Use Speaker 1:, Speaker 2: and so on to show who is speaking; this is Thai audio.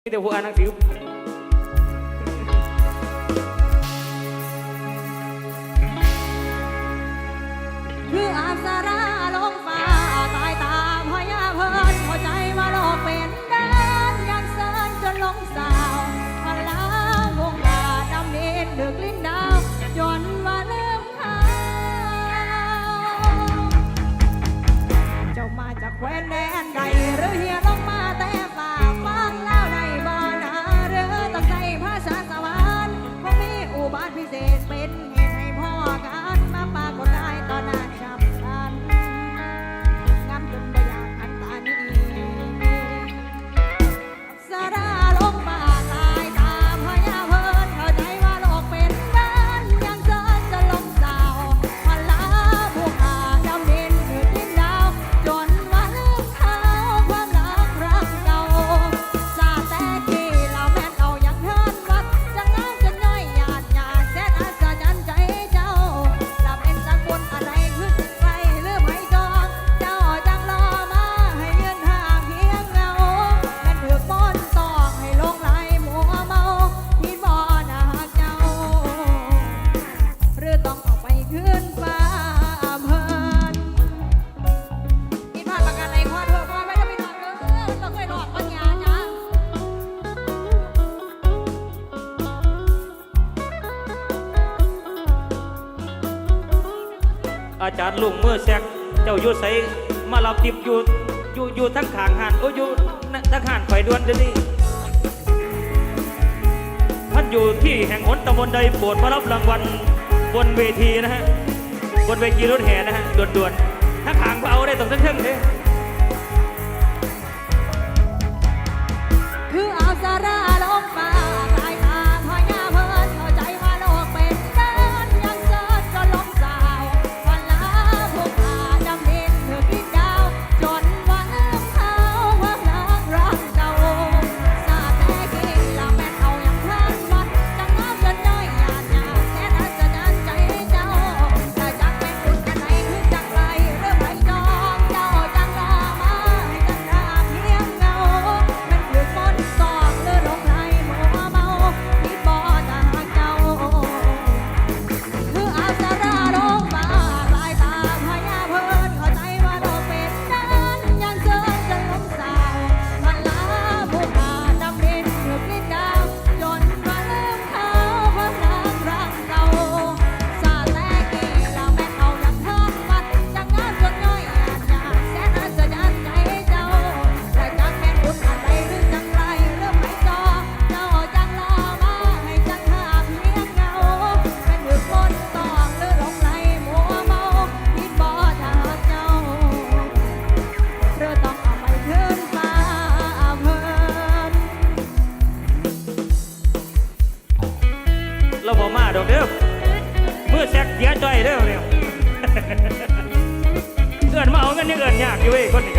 Speaker 1: Itu are tiup. Gue. ห
Speaker 2: รือต้องออกไปขึ้นฟ้าพิ่นกิผ่านปกันอะไรข้อเถอะข้อไม่ได้ไปหอดเด้อเรายหอดปัญญาจ้า
Speaker 1: อาจารย์ลุงเมื่อแซกเจ้าอยู่ใสมาเราติพอยู่อยู่อยู่ทั้งขางหันโอ้อยู่ทั้งหันไข่ด้วนเดี๋ยวนี้ท่านอยู่ที่แห่งหนตำบนใดโปวดมารับรางวัล บนเวทีนะฮะ บนเวทีรถแห่นะฮะด่วนๆถ้าขางก็เอาได้ต้องเส้นๆเลย
Speaker 2: เราบ่มาดอกเด้อเมื่อแซกเสียใจเด้อเนี่ยเอื้อนมาเอาเงิน
Speaker 1: ยังเอื้อนยากอยู่เว้ยคนนี้